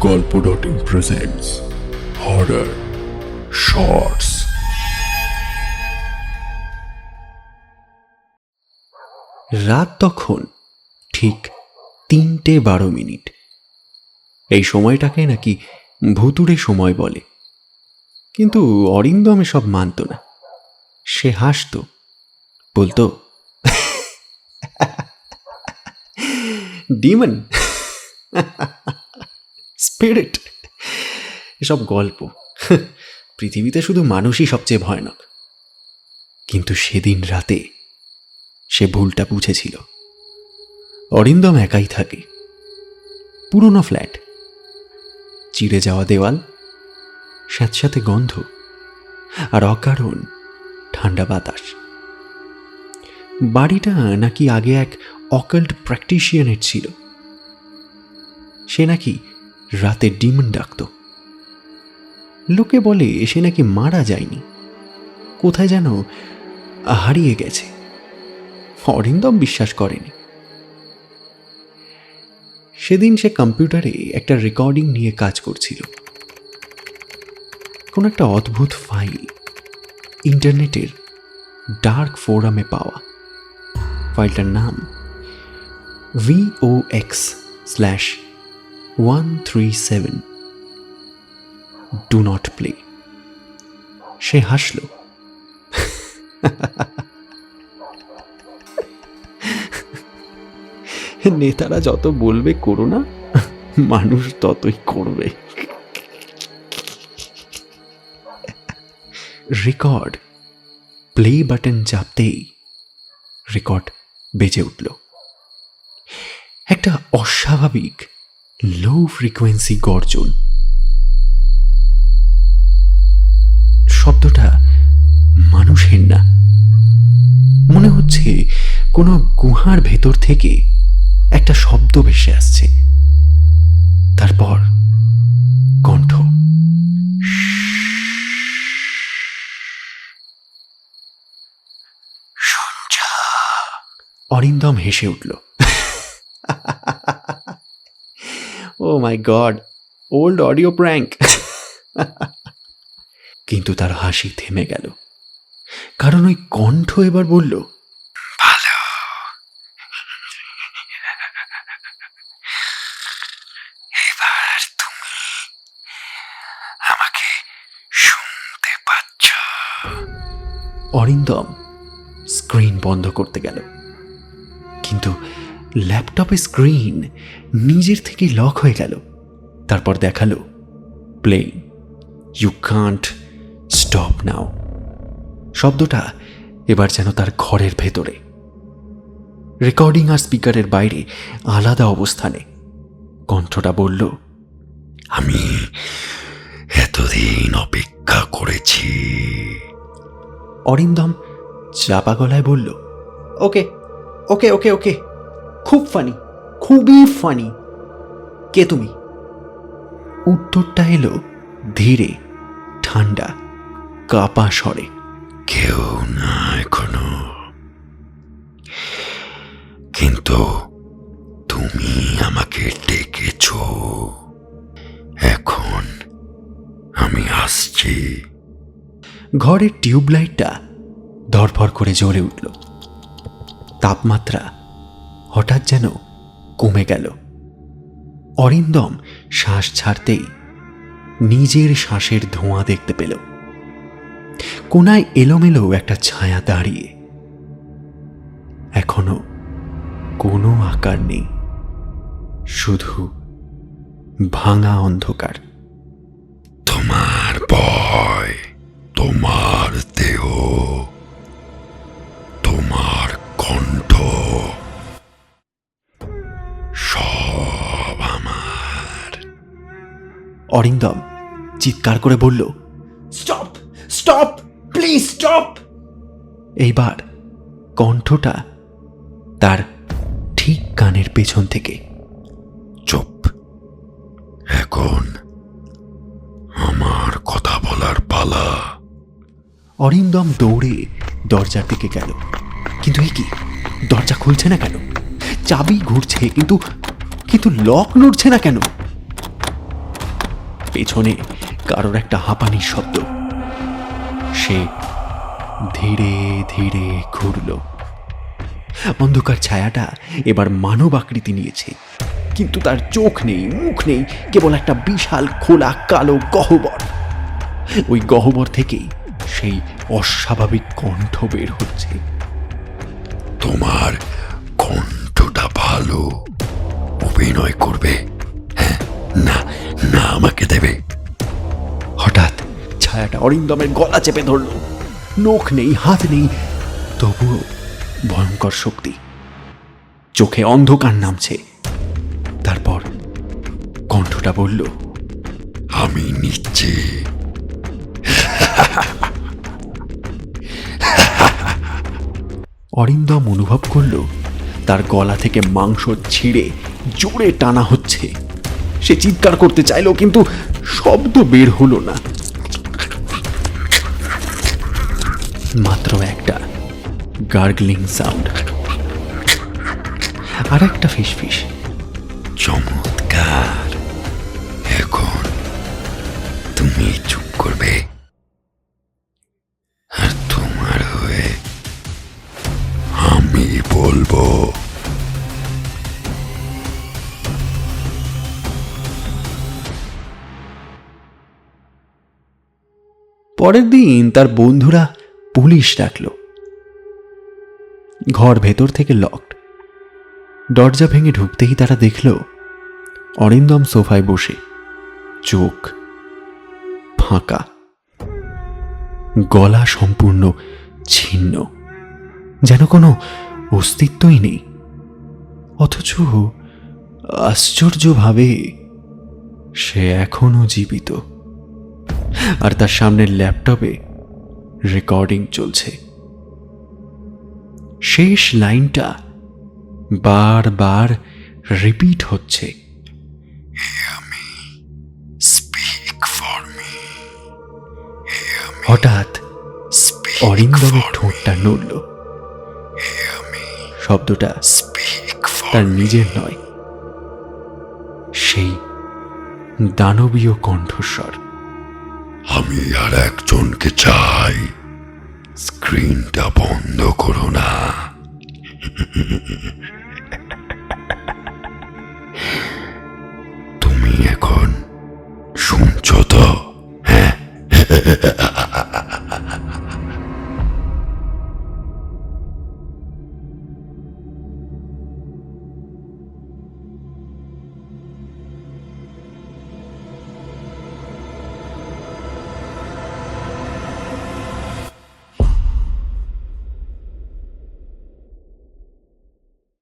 Golpo dot in presents horror shorts রাত তখন ঠিক তিনটে বারো মিনিট। এই সময়টাকে নাকি ভুতুড়ে সময় বলে। কিন্তু অরিন্দম সব মানত না। সে হাসত। বলতো, ডিমন স্পিরিট এসব গল্প পৃথিবীতে শুধু মানুষই সবচেয়ে ভয়ানক। কিন্তু সেদিন রাতে সে ভুলটা বুঝেছিল। অরিন্দম একাই থাকে। পুরনো ফ্ল্যাট। চিড়ে যাওয়া দেওয়াল। স্যাঁতস্যাঁতে গন্ধ। আর অকারণ ঠান্ডা বাতাস। বাড়িটা নাকি আগে এক অকাল্ট প্র্যাকটিশিয়ানের ছিল। সে নাকি রাতে ডিমন ডাকত। লোকে বলে সে নাকি মারা যায়নি। কোথায় যেন হারিয়ে গেছে। অরিন্দম বিশ্বাস করেনি। সেদিন সে কম্পিউটারে একটা রেকর্ডিং নিয়ে কাজ করছিল। কোন একটা অদ্ভুত ফাইল ইন্টারনেটের ডার্ক ফোরামে পাওয়া। ফাইলটার নাম VO X slash one three seven do not play সে হাসল। নেতারা যত বলবে করো না, মানুষ ততই করবে। রেকর্ড। প্লে বাটন চাপতেই রেকর্ড বেজে উঠল। একটা অস্বাভাবিক লো ফ্রিকোয়েন্সি গর্জন। শব্দটা মানুষের না। মনে হচ্ছে কোনো গুহার ভেতর থেকে একটা শব্দ ভেসে আসছে। তারপর কণ্ঠ। অরিন্দম হেসে উঠল। My god old audio prank কিন্তু তার হাসি থেমে গেল। কারণ ওই কণ্ঠ এবার বলল আমাকে শুনতে অরিন্দম স্ক্রিন বন্ধ করতে গেল। কিন্তু ল্যাপটপে স্ক্রিন নিজের থেকে লক হয়ে গেল। তারপর দেখাল, play you can't stop now শব্দটা এবার যেন তার ঘরের ভেতরে। রেকর্ডিং আর স্পিকারের বাইরে আলাদা অবস্থানে। কণ্ঠটা বলল, আমি এতদিন অপেক্ষা করেছি। অরিন্দম চাপা গলায় বলল, ওকে ওকে ওকে ওকে। খুব ফানি খুবই ফানি কে তুমি? উত্তরটা এলো ধীরে ঠান্ডা কাপা স্বরে। কেউ না এখনও। কিন্তু তুমি আমাকে ডেকেছ। এখন আমি আসছি। ঘরের টিউবলাইটটা ধরফর করে জ্বলে উঠল। তাপমাত্রা হঠাৎ যেন কমে গেল। অরিন্দম শ্বাস ছাড়তেই নিজের শ্বাসের ধোঁয়া দেখতে পেল। কোনায় এলোমেলো একটা ছায়া দাঁড়িয়ে। এখনও কোনো আকার নেই। শুধু ভাঙা অন্ধকার। তোমার ভয়, তোমার দেহ। অরিন্দম চিৎকার করে বলল স্টপ স্টপ প্লিজ স্টপ এইবার কণ্ঠটা তার ঠিক কানের পেছন থেকে চুপ। এখন আমার কথা বলার পালা। অরিন্দম দৌড়ে দরজার দিকে গেল। কিন্তু এ কি? দরজা খুলছে না কেন? চাবি ঘুরছে কিন্তু কিন্তু লক নড়ছে না কেন? পেছনে কারোর একটা হাঁপানির শব্দ। সে ধীরে ধীরে ঘুরল। অন্ধকার ছায়াটা এবার মানব আকৃতি নিয়েছে। কিন্তু তার চোখ নেই, মুখ নেই, কেবল একটা বিশাল খোলা কালো গহ্বর। ওই গহ্বর থেকেই সেই অস্বাভাবিক কণ্ঠ বের হচ্ছে। তোমার কণ্ঠটা ভালো, অভিনয় করবে। আমাকে দেবে। হঠাৎ ছায়াটা অরিন্দমের গলা চেপে ধরল। নখ নেই, হাত নেই, তবুও ভয়ঙ্কর শক্তি। চোখে অন্ধকার নামছে। তারপর কণ্ঠটা বলল, আমি নিচ্ছি অরিন্দম অনুভব করল, তার গলা থেকে মাংস ছিঁড়ে জোরে টানা হচ্ছে। সে চিৎকার করতে চাইলো কিন্তু শব্দ বের হলো না। মাত্র একটা গার্গলিং সাউন্ড আর একটা ফিসফিস। চমৎকার। এখন তুমি চুপ করবে। আর তোমার হয়ে আমি বলব পরের দিন তার বন্ধুরা পুলিশ ডাকল। ঘর ভেতর থেকে লকড দরজা ভেঙে ঢুকতেই তারা দেখল অরিন্দম সোফায় বসে। চোখ ফাঁকা। গলা সম্পূর্ণ ছিন্ন। যেন কোনো অস্তিত্বই নেই। অথচ আশ্চর্যভাবে সে এখনও জীবিত। আর তার সামনের ল্যাপটপে রেকর্ডিং চলছে। শেষ লাইনটা বারবার রিপিট হচ্ছে। হঠাৎ স্পিক অরিন্দমের ঠোঁটটা নড়ল। শব্দটা তার নিজের নয়, সেই দানবীয় কণ্ঠস্বর। আমি আর একজনকে চাই। স্ক্রিনটা বন্ধ করো না। তুমি এখন শুনছ তো? হ্যাঁ?